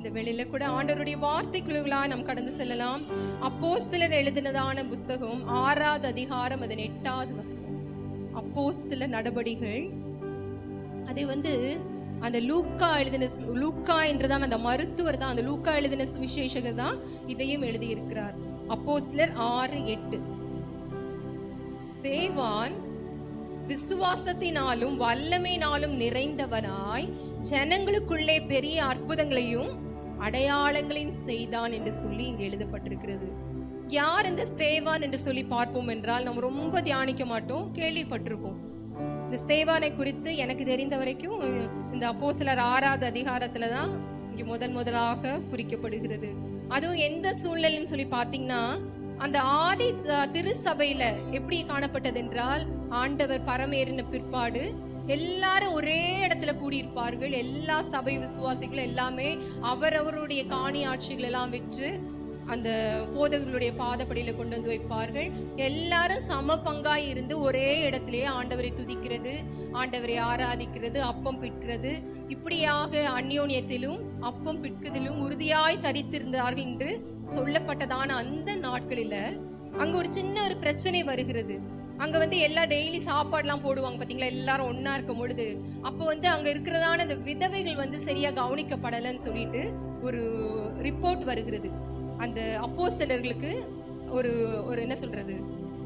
இந்த வெளியில கூட ஆண்டவருடைய வார்த்தைக்குழுகளா நாம் கடந்து செல்லலாம். அப்போ சிலர் எழுதினதான புஸ்தகம் ஆறாவது அதிகாரம் அதன் எட்டாவது வசனம். அப்போ சில நடபடிகள். அதை வந்து அந்த லூக்கா எழுதின லூக்கா என்றுதான் அந்த மருத்துவர் தான் அந்த லூக்கா எழுதின சுவிசேஷகர் தான் இதையும் எழுதியிருக்கிறார். அப்போ சிலர் ஆறு எட்டு. ஸ்தேவான் விசுவாசத்தினாலும் வல்லமையினாலும் நிறைந்தவனாய் ஜனங்களுக்குள்ளே பெரிய அற்புதங்களையும் அடையாளங்களையும் செய்தான் என்று சொல்லி இங்கு எழுதப்பட்டிருக்கிறது. யார் இந்த ஸ்தேவான் என்று சொல்லி பார்ப்போம் என்றால் நம்ம ரொம்ப தியானிக்க மாட்டோம் கேள்விப்பட்டிருப்போம். இந்த ஸ்தேவானை குறித்து எனக்கு தெரிந்த வரைக்கும் இந்த அப்போஸ்தலர் ஆறாவது அதிகாரத்துல தான் இங்கே முதன் முதலாக குறிக்கப்படுகிறது. அதுவும் எந்த சூழ்நிலைன்னு சொல்லி பார்த்தீங்கன்னா அந்த ஆதி திருச்சபையில் திருச்சபையில எப்படி காணப்பட்டது என்றால் ஆண்டவர் பரமேறின பிற்பாடு எல்லாரும் ஒரே இடத்துல கூடியிருப்பார்கள். எல்லா சபை விசுவாசிகளும் எல்லாமே அவரவருடைய காணி ஆட்சிகள் எல்லாம் விற்று அந்த போதகர்களுடைய பாதப்படியில் கொண்டு வந்து வைப்பார்கள். எல்லாரும் சம பங்காய் இருந்து ஒரே இடத்திலேயே ஆண்டவரை துதிக்கிறது ஆண்டவரை ஆராதிக்கிறது அப்பம் பிற்கிறது இப்படியாக அந்யோன்யத்திலும் அப்பம் பிற்கதிலும் உறுதியாய் தரித்திருந்தார்கள் என்று சொல்லப்பட்டதான அந்த நாட்களில் அங்க ஒரு சின்ன ஒரு பிரச்சனை வருகிறது. அங்க வந்து எல்லா டெய்லி சாப்பாடுலாம் போடுவாங்க பாத்தீங்களா? எல்லாரும் ஒன்றா இருக்கும் பொழுது. அப்போ வந்து அங்க இருக்கிறதான அந்த விதவைகள் வந்து சரியா கவனிக்கப்படலைன்னு சொல்லிட்டு ஒரு ரிப்போர்ட் வருகிறது. அந்த அப்போஸ்தலர்களுக்கு ஒரு ஒரு என்ன சொல்றது?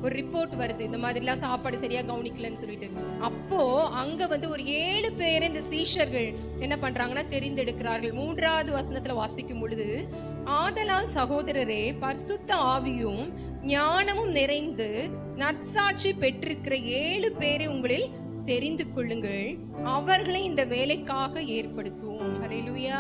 ஒரு ரிப்போர்ட் வருது. இந்த மாதிரிலாம் சாப்பாடு சரியா கவனிக்கலன்னு சொல்லிட்டு. அப்போ அங்க வந்து ஒரு ஏழு பேர் இந்த சீஷர்கள் என்ன பண்றாங்கன்னா தெரிந்தெடுக்கிறார்கள். மூன்றாவது வசனத்துல வாசிக்கும் பொழுது ஆதலால் சகோதரரே பரிசுத்த ஆவியும் ஞானமும் நிறைந்து நற்சாட்சி பெற்றிருக்கிற ஏழு பேரை உங்களில் தெரிந்து கொள்ளுங்கள். அவர்களை இந்த வேலைக்காக ஏற்படுத்துவோம். ஹalleluya.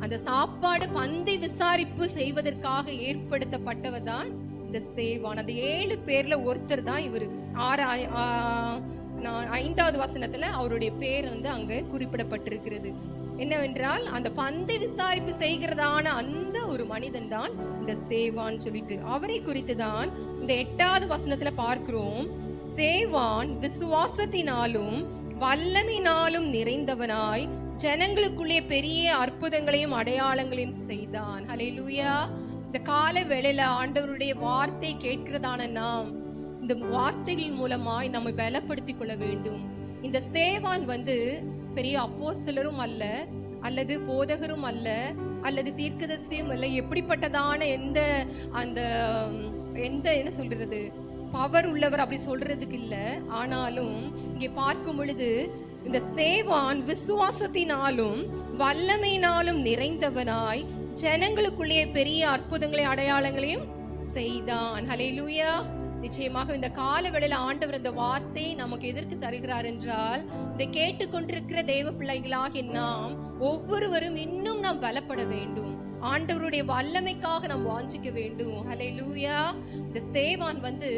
அந்த சாப்பாடு பந்தை விசாரிப்பு செய்வதற்காக ஏற்படுத்தப்பட்டவர் தான் இந்த ஸ்தேவான் அந்த ஏழு பேர்ல ஒருத்தர் தான் இவர். ஆறு நான் ஐந்தாவது வசனத்துல அவருடைய பேர் வந்து அங்க குறிப்பிடப்பட்டிருக்கிறது. என்னவென்றால் அந்த பந்தை விசாரிப்பு செய்கிறதான அந்த ஒரு மனிதன் தான் இந்த ஸ்தேவான் சொல்லிட்டு. அவரை குறித்து தான் இந்த எட்டாவது வசனத்துல பார்க்கிறோம். ஸ்தேவான் விசுவாசத்தினாலும் வல்லமினாலும் நிறைந்தவனாய் ஜனங்களுக்குள்ளே பெரிய அற்புதங்களையும் அடையாளங்களையும் செய்தான். ஹalleluya. இந்த கால வேளையில ஆண்டவருடைய வார்த்தை கேட்கிறதான நாம் இந்த வார்த்தைகள் மூலமாய் நம்மை பலப்படுத்திக் கொள்ள வேண்டும். இந்த ஸ்தேவான் வந்து பெரிய அப்போஸ்தலரும் அல்ல அல்லது போதகரும் அல்ல அல்லது தீர்க்கதரிசியும் அல்ல. எப்படிப்பட்டதான எந்த அந்த எந்த என்ன சொல்றது பவர் உள்ளவர் அப்படி சொல்றதுக்கு இல்லை. ஆனாலும் இங்கே பார்க்கும் பொழுது இந்த ஸ்தேவான் விசுவாசத்தினாலும் வல்லமையினாலும் நிறைந்தவனாய் ஜனங்களுக்குள்ளே பெரிய அற்புதங்களை அடையாளங்களையும் செய்தான். ஹalleluya நிச்சயமாக இந்த கால வேளையில ஆண்டவர் இந்த வார்த்தை நமக்கு எதற்கு தருகிறார் என்றால் இதை கேட்டுக்கொண்டிருக்கிற தெய்வ பிள்ளைகளாகி நாம் ஒவ்வொருவரும் இன்னும் நாம் பலப்பட வேண்டும். ஆண்டவருடைய வல்லமைக்காக நாம் வாஞ்சிக்க வேண்டும். ஹalleluya இந்த ஸ்தேவான் வந்து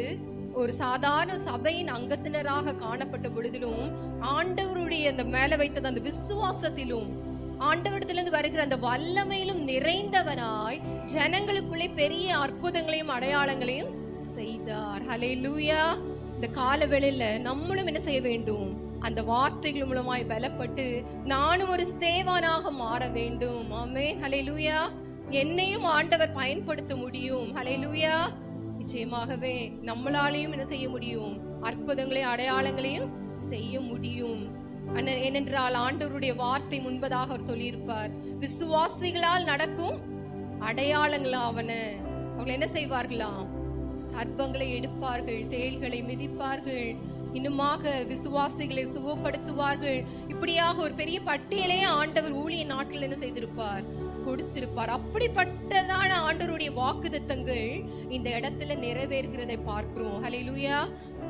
ஒரு சாதாரண சபையின் அங்கத்தினராக காணப்பட்ட பொழுதிலும் ஆண்டவருடைய அந்த மேல வைத்தது அந்த விசுவாசத்திலும் ஆண்டவரிடத்திலிருந்து வருகிற அந்த வல்லமையிலும் நிறைந்தவனாய் ஜனங்களுக்குள்ளே பெரிய அற்புதங்களையும் அடையாளங்களையும் செய்தார். ஹalleluya இந்த கால வேளையில நம்மளும் என்ன செய்ய வேண்டும்? அந்த வார்த்தைகள் மூலமாய் பலப்பட்டு நானும் ஒரு சேவானாக மாற வேண்டும். ஆமே ஹலே லூயா என்னையும் ஆண்டவர் பயன்படுத்த முடியும். ஹalleluya நிச்சயமாகவே நம்மளாலையும் என்ன செய்ய முடியும்? அற்புதங்களையும் அடையாளங்களையும் செய்ய முடியும். ஏனென்றால் ஆண்டவருடைய வார்த்தை முன்பதாக அவர் சொல்லியிருப்பார். விசுவாசிகளால் நடக்கும் அடையாளங்களா அவனை அவங்க என்ன செய்வார்களாம்? சர்ப்பங்களை எடுப்பார்கள் தேள்களை மிதிப்பார்கள் இன்னுமாக விசுவாசிகளை சுகப்படுத்துவார்கள். இப்படியாக ஒரு பெரிய பட்டியலே ஆண்டவர் ஊழிய நாட்கள் என்ன செய்திருப்பார்? கொடுத்திருப்பார். அப்படிப்பட்டதான ஆண்டவருடைய வாக்குதத்தங்கள் இந்த இடத்துல நிறைவேறுகிறதை பார்க்கிறோம். ஹalleluya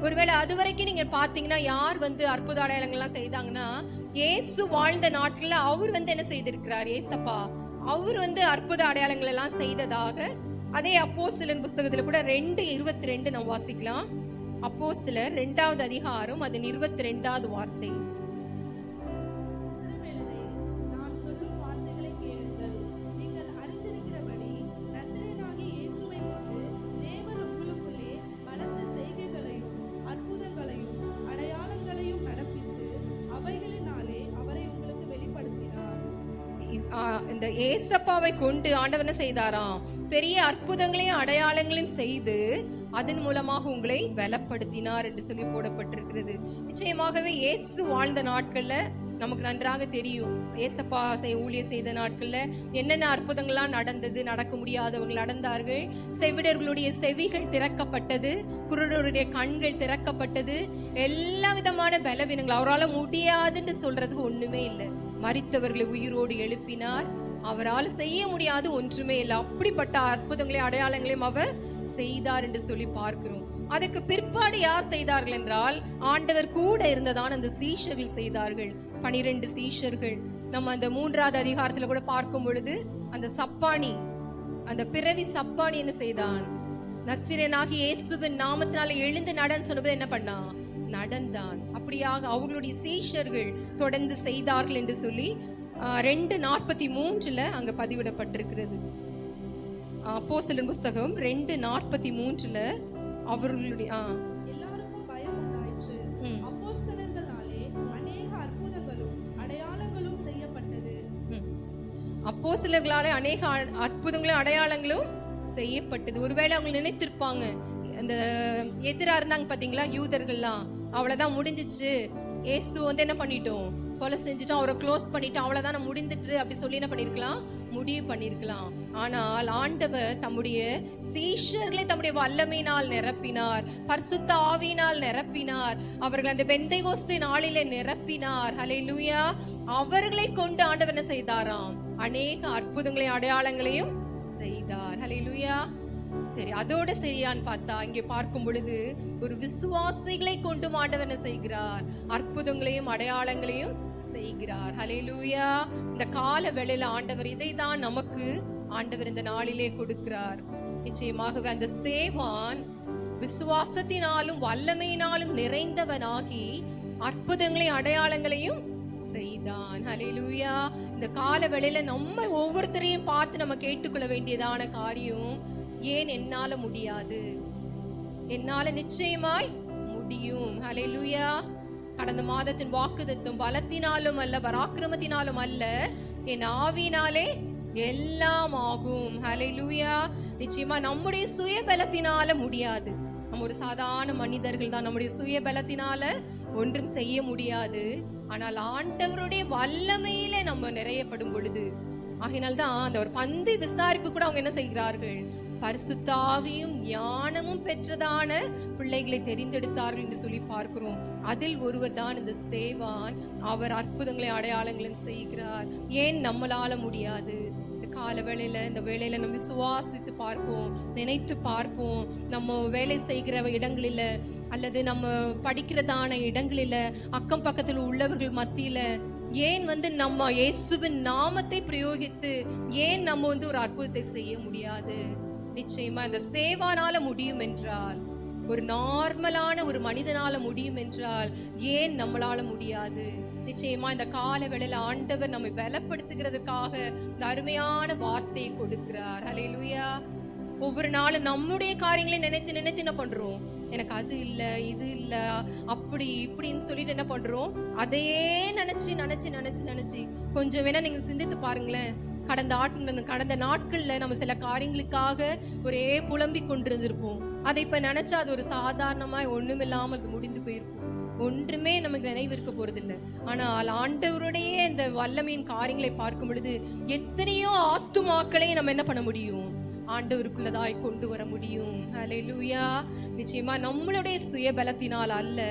ஒருவேளை அது வரைக்கும் நீங்க பாத்தீங்கன்னா யார் வந்து அற்புத அடையாளங்கள்லாம் செய்தாங்கன்னா ஏசு வாழ்ந்த நாட்கள்ல அவர் வந்து என்ன செய்திருக்கிறார்? ஏசப்பா அவர் வந்து அற்புத அடையாளங்கள் எல்லாம் செய்ததாக அதே அப்போஸ்தலன் புஸ்தகத்துல கூட ரெண்டு இருபத்தி ரெண்டு நம்ம வாசிக்கலாம். அப்போஸ்தலர் ரெண்டாவது அதிகாரம் அதன் இருபத்தி ரெண்டாவது வார்த்தை. இந்த ஏசப்பாவை கொண்டு ஆண்டவர் என்ன செய்தாராம்? பெரிய அற்புதங்களையும் அடையாளங்களையும் செய்து அதன் மூலமாக உங்களை பலப்படுத்தினார் என்று சொல்லி போடப்பட்டிருக்கிறது. நிச்சயமாகவே இயேசு வாழ்ந்த நாட்கள்ல நமக்கு நன்றாக தெரியும். ஏசப்பா செய்- ஊழியர் செய்த நாட்கள்ல என்னென்ன அற்புதங்கள்லாம் நடந்தது நடக்க முடியாதவர்கள் நடந்தார்கள். செவிடர்களுடைய செவிகள் திறக்கப்பட்டது குருடருடைய கண்கள் திறக்கப்பட்டது. எல்லா விதமான பலவீனங்கள் அவரால் முடியாதுன்னு சொல்றதுக்கு ஒண்ணுமே இல்லை. மறித்தவர்களை உயிரோடு எழுப்பினார். அவரால் செய்ய முடியாது ஒன்றுமே இல்லை. அப்படிப்பட்ட அற்புதங்களையும் அடையாளங்களையும் அவர் செய்தார் என்று சொல்லி பார்க்கிறோம். அதுக்கு பிற்பாடு யார் செய்தார்கள் என்றால் ஆண்டவர் கூட இருந்ததான் அந்த சீஷர்கள் செய்தார்கள். பனிரெண்டு சீஷர்கள். நம்ம அந்த மூன்றாவது அதிகாரத்துல கூட பார்க்கும் பொழுது அந்த சப்பானி அந்த பிறவி சப்பானி என்ன செய்தான்? நசிரனாகி இயேசுவின் நாமத்தினால எழுந்து நடன்னு சொன்னது என்ன பண்ணான்? நடந்தான். அப்படியாக அவர்களுடைய சீஷர்கள் தொடர்ந்து செய்தார்கள் என்று சொல்லி ரெண்டு நாற்பத்தி மூன்றுல அங்க பதிவிடப்பட்டிருக்கிறது. அப்போஸ்தலர் புஸ்தகம் ரெண்டு நாற்பத்தி மூன்றுல அவர்களுடைய ஆ, எல்லாருக்கும் பயம் உண்டாயிற்று. ம், அப்போஸ்தலர்களாலே அநேக அற்புதங்களும் அடையாளங்களும் செய்யப்பட்டது. ம். அப்போஸ்தலர்களாலே அநேக அ- அற்புதங்களும் அடையாளங்களும் செய்யப்பட்டது. ஒருவேளை அவங்க நினைத்திருப்பாங்க. அந்த எதிரா இருந்தாங்க பாத்தீங்களா? யூதர்கள்லாம். அவ்வளோதான் முடிஞ்சிச்சு. இயேசு வந்து என்ன பண்ணிட்டோம்? கொலை செஞ்சுட்டோம். அவரை க்ளோஸ் பண்ணிட்டோம் அவ்வளவுதான் முடிந்துட்டு அப்படி சொல்லி என்ன பண்ணிருக்கலாம்? முடிவு பண்ணிருக்கலாம். ஆனால் ஆண்டவர் தம்முடைய சீஷர்களை தம்முடைய வல்லமையினால் நிரப்பினார். பரிசுத்த ஆவியினால் நிரப்பினார். அவர்கள் அந்த பெந்தைகோஸ்து நாளிலே நிரப்பினார். ஹலே லூயா அவர்களை கொண்டு ஆண்டவர் என்ன செய்தாராம்? அநேக அற்புதங்களையும் அடையாளங்களையும் செய்தார். ஹலே லூயா சரி அதோட சரியான்னு பார்த்தா இங்கே பார்க்கும் பொழுது ஒரு விசுவாசிகளை கொண்டு ஆண்டவர் செய்கிறார்? அற்புதங்களையும் அடையாளங்களையும் செய்கிறார். ஹலேலூயா இந்த கால வேளையில ஆண்டவர் இதை தான் நமக்கு ஆண்டவர் இந்த நாளிலே கொடுக்கிறார். நிச்சயமாகவே அந்த ஸ்தேவான் விசுவாசத்தினாலும் வல்லமையினாலும் நிறைந்தவனாகி அற்புதங்களையும் அடையாளங்களையும் செய்தான். ஹலேலூயா இந்த கால வேளையில நம்ம ஒவ்வொருத்தரையும் பார்த்து நம்ம கேட்டுக்கொள்ள வேண்டியதான காரியம் ஏன் என்னால முடியாது? என்னால நிச்சயமாய் முடியும். ஹalleluya கடந்த மாதத்தின் வாக்குதத்தும் பலத்தினாலும் அல்ல பராக்கிரமத்தினாலும் அல்ல என் ஆவினாலே எல்லாம் ஆகும். ஹalleluya நிச்சயமா நம்முடைய சுயபலத்தினால முடியாது. நம்ம ஒரு சாதாரண மனிதர்கள் தான். நம்முடைய சுயபலத்தினால ஒன்றும் செய்ய முடியாது. ஆனால் ஆண்டவருடைய வல்லமையில நம்ம நிறையப்படும் பொழுது ஆகினால்தான் அந்த ஒரு பந்து விசாரிப்பு கூட அவங்க என்ன செய்கிறார்கள்? பரிசுத்தாவியும் ஞானமும் பெற்றதான பிள்ளைகளை தெரிந்தெடுத்தார்கள் என்று சொல்லி பார்க்கிறோம். அதில் ஒருவர் தான் இந்த ஸ்தேவான். அவர் அற்புதங்களை அடையாளங்களும் செய்கிறார். ஏன் நம்மளால முடியாது? இந்த கால வேளையில இந்த வேலையில் நம்ம விசுவாசித்து பார்ப்போம் நினைத்து பார்ப்போம். நம்ம வேலை செய்கிற இடங்களில் அல்லது நம்ம படிக்கிறதான இடங்களில் அக்கம் பக்கத்தில் உள்ளவர்கள் மத்தியில ஏன் வந்து நம்ம இயேசுவின் நாமத்தை பிரயோகித்து ஏன் நம்ம வந்து ஒரு அற்புதத்தை செய்ய முடியாது? நிச்சயமா இந்த சேவானால முடியும் என்றால் ஒரு நார்மலான ஒரு மனிதனால முடியும் என்றால் ஏன் நம்மளால முடியாது? நிச்சயமா இந்த கால வேளையில ஆண்டவர் நம்மை பலப்படுத்துகிறதுக்காக இந்த அருமையான வார்த்தையை கொடுக்கிறார். ஹalleluya ஒவ்வொரு நாளும் நம்முடைய காரியங்களை நினைத்து நினைத்து என்ன பண்றோம்? எனக்கு அது இல்லை இது இல்லை அப்படி இப்படின்னு சொல்லிட்டு என்ன பண்றோம்? அதையே நினைச்சு நினைச்சு நினைச்சு நினைச்சு கொஞ்சம் வேணா நீங்க சிந்தித்து பாருங்களேன். கடந்த ஆட் கடந்த நாட்கள்ல நம்ம சில காரியங்களுக்காக ஒரே புலம்பிக் கொண்டிருந்திருப்போம். அதை இப்ப நினைச்சா அது ஒரு சாதாரணமா ஒண்ணுமில்லாமல் அது முடிந்து போயிருக்கும். ஒன்றுமே நமக்கு நினைவிருக்க போறதில்லை. ஆனால் ஆண்டவருடைய இந்த வல்லமையின் காரியங்களை பார்க்கும் பொழுது எத்தனையோ ஆத்துமாக்களை நம்ம என்ன பண்ண முடியும்? ஆண்டவருக்குள்ளதாய் கொண்டு வர முடியும். ஹalleluya நிச்சயமா நம்மளுடைய சுய பலத்தினால் அல்ல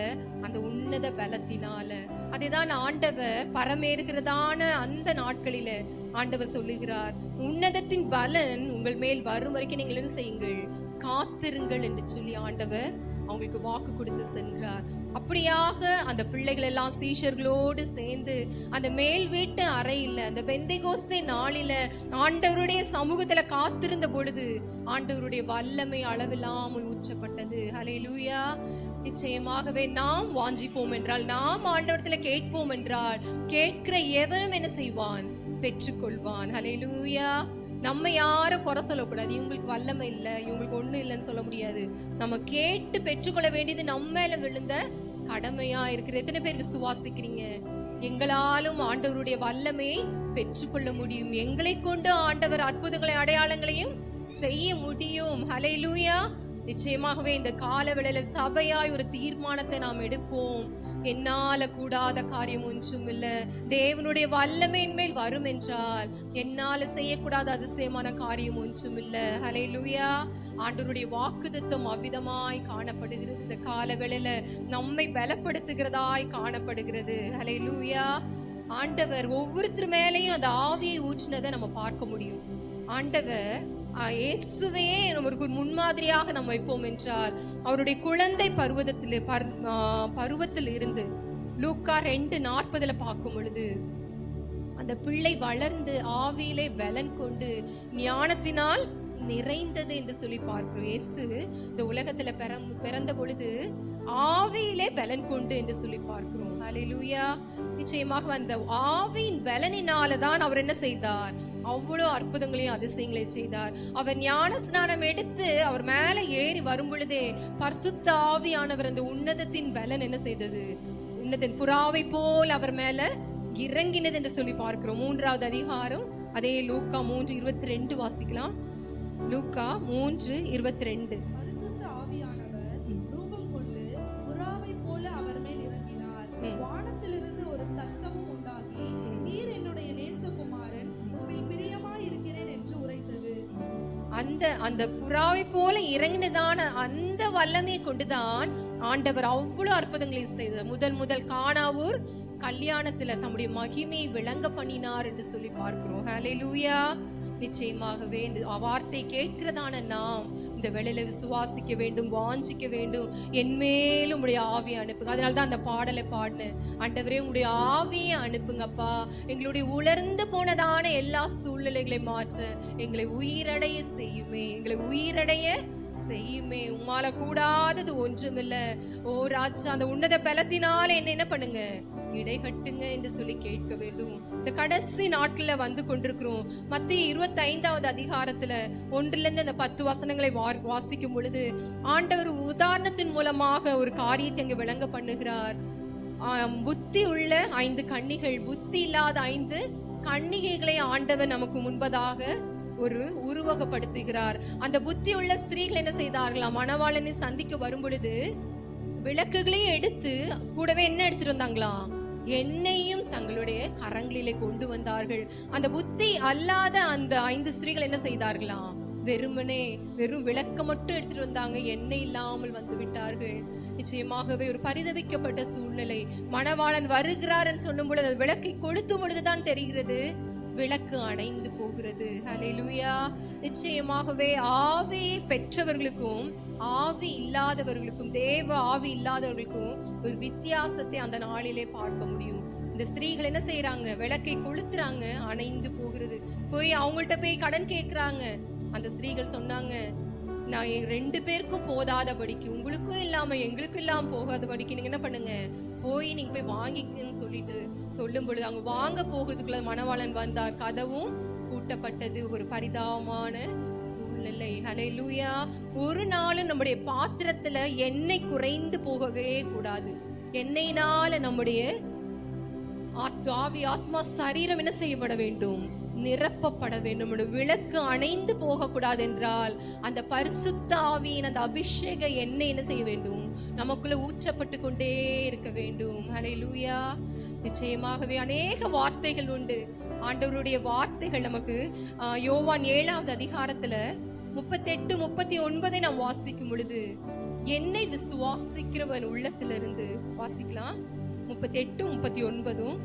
அந்த உன்னத பலத்தினால. அதுதான் ஆண்டவர் பரமேறுகிறதான அந்த நாட்களில ஆண்டவர் சொல்லுகிறார் உன்னதத்தின் பலன் உங்கள் மேல் வரும் வரைக்கும் நீங்கள் என்ன செய்யுங்கள்? காத்திருங்கள் என்று சொல்லி ஆண்டவர் அவங்களுக்கு வாக்கு கொடுத்து சென்றார். அப்படியாக அந்த பிள்ளைகள் எல்லாம் சீஷர்களோடு சேர்ந்து அந்த மேல் வீட்டு அறையில் அந்த பெந்தைகோஸ்தே நாளில ஆண்டவருடைய சமூகத்துல காத்திருந்த பொழுது ஆண்டவருடைய வல்லமை அளவில்லாமல் ஊற்றப்பட்டது. லூயா நிச்சயமாகவே நாம் வாஞ்சிப்போம் என்றால் நாம் ஆண்டவரத்துல கேட்போம் என்றால் கேட்கிற எவரும் என்ன செய்வான்? பெற்றுக்கொள்வான். ஹalleluya நம்ம யாரும் குறை சொல்லக்கூடாது. இவங்களுக்கு வல்லமை இல்லை. இவங்களுக்கு ஒன்றும் இல்லைன்னு சொல்ல முடியாது. நம்ம கேட்டு பெற்றுக்கொள்ள வேண்டியது நம்ம மேல விழுந்த கடமையா இருக்கிற எத்தனை பேர் விசுவாசிக்கிறீங்க? எங்களாலும் ஆண்டவருடைய வல்லமையை பெற்றுக்கொள்ள முடியும். எங்களை கொண்டு ஆண்டவர் அற்புதங்களை அடையாளங்களையும் செய்ய முடியும். ஹalleluya நிச்சயமாகவே இந்த காலவேளையில சபையாய் ஒரு தீர்மானத்தை நாம் எடுப்போம். என்னால கூடாத காரியம் ஒன்றும் இல்ல. தேவனுடைய வல்லமையின் மேல் வரும் என்றால் என்னால செய்யக்கூடாத அதிசயமான காரியம் ஒன்றும் இல்ல. லூயா ஆண்டவருடைய வாக்குதத்துவம் அவ்விதமாய் காணப்படுகிறது. இந்த காலவேளையில நம்மை பலப்படுத்துகிறதாய் காணப்படுகிறது. ஹalleluya ஆண்டவர் ஒவ்வொருத்தர் மேலேயும் அந்த ஆவியை ஊற்றினதை நம்ம பார்க்க முடியும். ஆண்டவர் இயேசுவே நமக்கு ஒரு முன்மாதிரியாக நம்ம வைப்போம் என்றால் அவருடைய குழந்தை பருவத்தில் பருவத்தில் இருந்து லூக்கா ரெண்டு நாற்பதுல பார்க்கும் பொழுது அந்த பிள்ளை வளர்ந்து ஆவியிலே பலன் கொண்டு ஞானத்தினால் நிறைந்தது என்று சொல்லி பார்க்கிறோம். இயேசு இந்த உலகத்துல பிறந்த பொழுது ஆவியிலே பலன் கொண்டு என்று சொல்லி பார்க்கிறோம். ஹalleluya நிச்சயமாக அந்த ஆவியின் பலனினால தான் அவர் என்ன செய்தார்? அவ்வளோ அற்புதங்களையும் அதிசயங்களையும் செய்தார். அவர் ஞான ஸ்நானம் எடுத்து அவர் மேலே ஏறி வரும் பொழுதே பரிசுத்த ஆவியானவர் அந்த உன்னதத்தின் பலன் என்ன செய்தது? உன்னதன் புறாவை போல் அவர் மேல இறங்கினது என்று சொல்லி பார்க்கிறோம். மூன்றாவது அதிகாரம் அதே லூக்கா மூன்று இருபத்தி ரெண்டு வாசிக்கலாம். லூக்கா மூன்று இருபத்தி ரெண்டு. அந்த அந்த புறாவை போல இறங்கினதான அந்த வல்லமையை கொண்டுதான் ஆண்டவர் அவ்வளவு அற்புதங்களையும் செய்தார். முதல் முதல் காணாவூர் கல்யாணத்துல தம்முடைய மகிமையை விளங்க பண்ணினார் என்று சொல்லி பார்க்கிறோம். நிச்சயமாகவே இந்த வார்த்தை கேட்கிறதான நாம் இந்த வேளையில விசுவாசிக்க வேண்டும் வாஞ்சிக்க வேண்டும். என்மேலும் உடைய ஆவியை அனுப்புங்க. அதனால தான் அந்த பாடலை பாடினேன். ஆண்டவரே உங்களுடைய ஆவியை அனுப்புங்கப்பா. எங்களுடைய உலர்ந்து போனதான எல்லா சூழ்நிலைகளை மாற்ற. எங்களை உயிரடைய செய்யுமே. எங்களை உயிரடைய செய்யுமே. உமால கூடாதது ஒன்றுமில்லை. ஓ ராஜா அந்த உன்னத பலத்தினால என்ன என்ன பண்ணுங்க? இடைகட்டுங்க என்று சொல்லி கேட்க வேண்டும். இந்த கடைசி நாட்கள்ல வந்து கொண்டிருக்கிறோம். மத்திய இருபத்தி ஐந்தாவது அதிகாரத்துல ஒன்றுல இருந்து அந்த பத்து வசனங்களை வா- வாசிக்கும் பொழுது ஆண்டவர் உதாரணத்தின் மூலமாக ஒரு காரியத்தை அங்கு விளங்க பண்ணுகிறார். புத்தி உள்ள ஐந்து கன்னிகள் புத்தி இல்லாத ஐந்து கன்னிகைகளை ஆண்டவர் நமக்கு முன்பதாக ஒரு உருவகப்படுத்துகிறார். அந்த புத்தி உள்ள ஸ்திரீகள் என்ன செய்தார்களா? மணவாளனை சந்திக்க வரும் பொழுது விளக்குகளையும் எடுத்து கூடவே என்ன எடுத்துட்டு வந்தாங்களாம் என்னையும் தங்களுடைய கரங்களிலே கொண்டு வந்தார்கள். அந்த புத்தி அல்லாத அந்த ஐந்து ஸ்திரீகள் என்ன செய்தார்களாம் வெறுமனே வெறும் விளக்க மட்டும் எடுத்துட்டு வந்தாங்க. எண்ணெய் இல்லாமல் வந்து விட்டார்கள். நிச்சயமாகவே ஒரு பரிதவிக்கப்பட்ட சூழ்நிலை. மணவாளன் வருகிறார் சொல்லும் பொழுது அது விளக்கை கொளுத்தும் பொழுதுதான் தெரிகிறது. விளக்கு அணைந்து போகிறது. ஹalleluya நிச்சயமாகவே ஆவியை பெற்றவர்களுக்கும் ஆவி இல்லாதவர்களுக்கும் தேவ ஆவி இல்லாதவர்களுக்கும் ஒரு வித்தியாசத்தை அந்த நாளிலே பார்க்க முடியும். இந்த ஸ்திரீகள் என்ன செய்யறாங்க விளக்கை கொளுத்துறாங்க அணைந்து போகிறது. போய் அவங்கள்ட்ட போய் கடன் கேட்குறாங்க அந்த ஸ்திரீகள் சொன்னாங்க நான் ரெண்டு பேருக்கும் போதாதபடிக்கு உங்களுக்கும் இல்லாம எங்களுக்கும் இல்லாம போகாதபடிக்கு நீங்க என்ன பண்ணுங்க? போய் நீங்க போய் வாங்கிக்கன்னு சொல்லிட்டு சொல்லும் பொழுது அங்க வாங்க போகிறதுக்குள்ள மணவாளன் வந்தார். கதவும் பூட்டப்பட்டது ஒரு பரிதாபமான சூழ்நிலை. ஹalleluya ஒரு நாளும் நம்முடைய பாத்திரத்துல எண்ணெய் குறைந்து போகவே கூடாது. எண்ணெயினால நம்முடைய ஆத்- ஆவி ஆத்மா சரீரம் என்ன செய்யப்பட வேண்டும்? நிரப்பப்பட வேண்டும். நம்முடைய விளக்கு அணைந்து போகக்கூடாது என்றால் அந்த பரிசுத்த ஆவியின் அந்த அபிஷேக எண்ணெய் என்ன செய்ய வேண்டும்? நமக்குள்ள ஊற்றப்பட்டு கொண்டே இருக்க வேண்டும். ஹalleluya நிச்சயமாகவே அநேக வார்த்தைகள் உண்டு. ஆண்டவருடைய வார்த்தைகள் நமக்கு யோவான் ஏழாவது அதிகாரத்துல முப்பத்தெட்டு முப்பத்தி ஒன்பதை நாம் வாசிக்கும் பொழுது என்னை விசுவாசிக்கிறவன் உள்ளத்திலிருந்து வாசிக்கலாம். முப்பத்தெட்டு முப்பத்தி ஒன்பதும்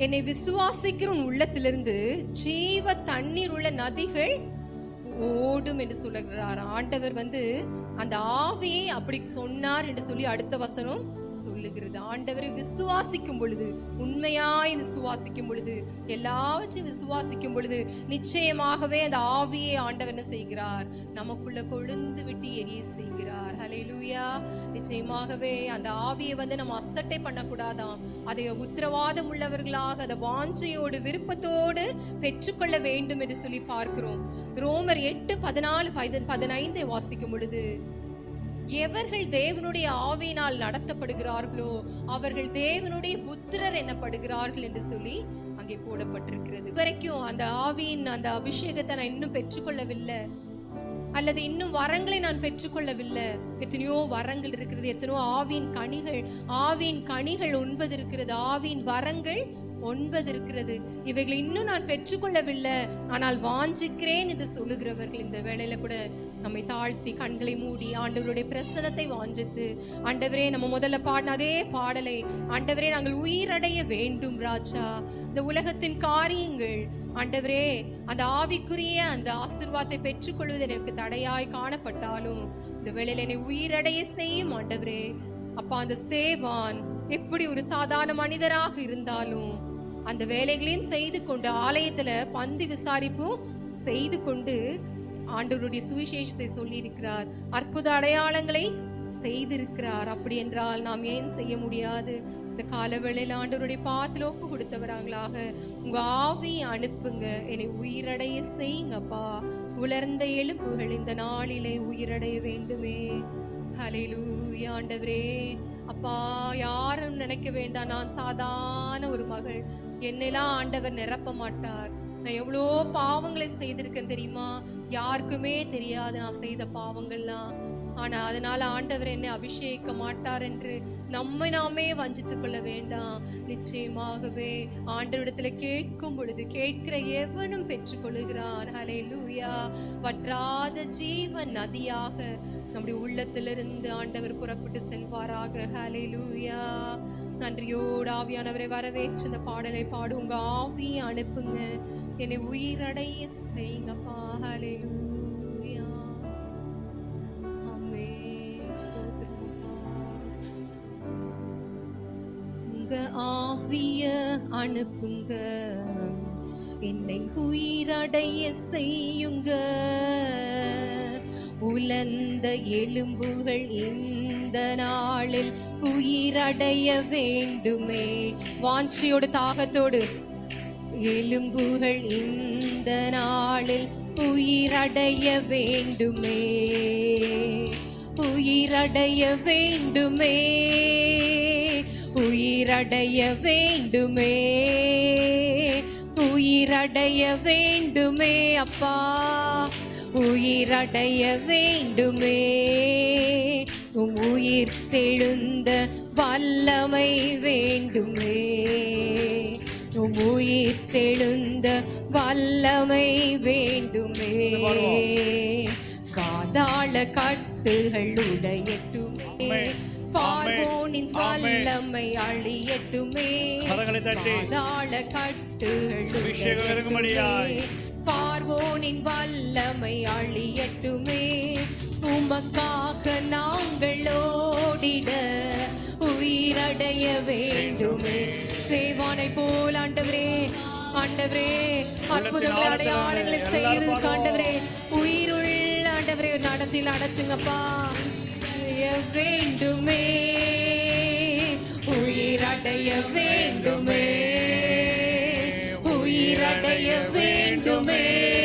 என்னை விசுவாசிக்கிற உன் உள்ளத்திலிருந்து ஜீவ தண்ணீர் உள்ள நதிகள் ஓடும் என்று சொல்லுகிறார். ஆண்டவர் வந்து அந்த ஆவியை அப்படி சொன்னார் என்று சொல்லி அடுத்த வசனம் சொல்லுகிறது. ஆண்டவரை விசுவாசிக்கும் பொழுது உண்மையாய் விசுவாசிக்கும் பொழுது எல்லாவற்றையும் விசுவாசிக்கும் பொழுது நிச்சயமாகவே அந்த ஆவியை ஆண்டவர் என்ன செய்கிறார்? நமக்குள்ள கொழுந்து விட்டு எரிய செய்கிறார். ஹalleluya நிச்சயமாகவே அந்த ஆவியை வந்து நம்ம அசட்டை பண்ணக்கூடாதாம். அதை உத்தரவாதம் உள்ளவர்களாக அதை வாஞ்சையோடு விருப்பத்தோடு பெற்றுக்கொள்ள வேண்டும் என்று சொல்லி பார்க்கிறோம். ரோமர் எட்டு பதினாலு பதினைந்தை வாசிக்கும் பொழுது எவர்கள் தேவனுடைய ஆவியினால் நடத்தப்படுகிறார்களோ அவர்கள் தேவனுடைய புத்திரர் எனப்படுகிறார்கள் என்று சொல்லி அங்கே போடப்பட்டிருக்கிறது. வரைக்கும் அந்த ஆவியின் அந்த அபிஷேகத்தை நான் இன்னும் பெற்றுக்கொள்ளவில்லை. அல்லது இன்னும் வரங்களை நான் பெற்றுக்கொள்ளவில்லை. எத்தனையோ வரங்கள் இருக்கிறது. எத்தனையோ ஆவியின் கனிகள் ஆவியின் கனிகள் உண்பது இருக்கிறது ஆவியின் வரங்கள் ஒன்பது இருக்கிறது. இவைகளை இன்னும் நான் பெற்றுக்கொள்ளவில்லை. ஆனால் வாஞ்சிக்கிறேன் என்று சொல்லுகிறவர்கள் இந்த வேளையில கூட நம்மை தாழ்த்தி கண்களை மூடி ஆண்டவருடைய பிரசனத்தை வாஞ்சித்து ஆண்டவரே நம்ம முதல்ல பாடின அதே பாடலை ஆண்டவரே நாங்கள் உயிரடைய வேண்டும் ராஜா. இந்த உலகத்தின் காரியங்கள் ஆண்டவரே அந்த ஆவிக்குரிய அந்த ஆசிர்வாதத்தை பெற்றுக்கொள்வது எனக்கு தடையாய் காணப்பட்டாலும் இந்த வேளையில என்னை உயிரடைய செய்யும் ஆண்டவரே. அப்பா அந்த சேவான் எப்படி ஒரு சாதாரண மனிதராக இருந்தாலும் அந்த வேலைகளையும் செய்து கொண்டு ஆலயத்துல பந்து விசாரிப்பும் செய்து கொண்டு ஆண்டவருடைய சுவிசேஷத்தை சொல்லி இருக்கிறார் அற்புத அடையாளங்களை செய்திருக்கிறார். அப்படி என்றால் நாம் ஏன் செய்ய முடியாது? இந்த காலவேளையில் ஆண்டவருடைய பாத்துல ஒப்பு கொடுத்தவராங்களாக உங்க ஆவி அனுப்புங்க. என்னை உயிரடைய செய்யுங்கப்பா. உலர்ந்த எலும்புகள் இந்த நாளிலே உயிரடைய வேண்டுமே. ஹலிலூ ஆண்டவரே. அப்பா யாரும் நினைக்க வேண்டாம். நான் சாதாரண ஒரு மகள். என்னெல்லாம் ஆண்டவர் நிரப்ப மாட்டார் நான் எவ்வளோ பாவங்களை செய்திருக்கேன் தெரியுமா? யாருக்குமே தெரியாது நான் செய்த பாவங்கள்லாம். ஆனால் அதனால் ஆண்டவர் என்னை அபிஷேகிக்க மாட்டார் என்று நம்மை நாமே வஞ்சித்து கொள்ள வேண்டாம். நிச்சயமாகவே ஆண்டவரிடத்தில் கேட்கும் பொழுது கேட்கிற எவனும் பெற்றுக்கொள்கிறான் ஹலே லூயா வற்றாத ஜீவ நதியாக நம்முடைய உள்ளத்திலிருந்து ஆண்டவர் புறப்பட்டு செல்வாராக. ஹலே லூயா நன்றியோடு ஆவியானவரை வரவேற்று இந்த பாடலை பாடு. உங்க ஆவி அனுப்புங்க. என்னை உயிரடைய செய்யுங்கப்பா. லூ உங்க ஆவிய அனுப்புங்க. என்னை உயிரடைய செய்யுங்க. உலர்ந்த எலும்புகள் இந்த நாளில் உயிரடைய வேண்டுமே. வாஞ்சியோடு தாகத்தோடு. எலும்புகள் இந்த நாளில் உயிரடைய வேண்டுமே. உயிரடைய வேண்டுமே. உயிரடைய வேண்டுமே. உயிரடைய வேண்டுமே அப்பா. உயிரடைய வேண்டுமே. உம் உயிர் தெழுந்த வல்லமை வேண்டுமே. உம் உயிர் தெழுந்த வல்லமை வேண்டுமே. காதாள கட்டுகள் உடையட்டுமே. பார்வோனின் வல்லமை அழியட்டுமே. கரங்களை தட்டி. பாதாள கட்டுகள் அபிஷேகம் இறங்கும்படியாய். உடையட்டுமே. பார்வோனின் வல்லமை அழியட்டுமே. உமக்காக நாங்கள் ஓடிட உயிரடைய வேண்டுமே. சேவானை போல் ஆண்டவரே ஆண்டவரே அற்புதங்களை அடையாளங்களை செய்து ஆண்டவரே உயிருள்ள ஆண்டவரே நடத்தி நடத்துங்கப்பா. செய்ய வேண்டுமே. உயிரடைய வேண்டுமே. உயிரடைய வேண்டுமே.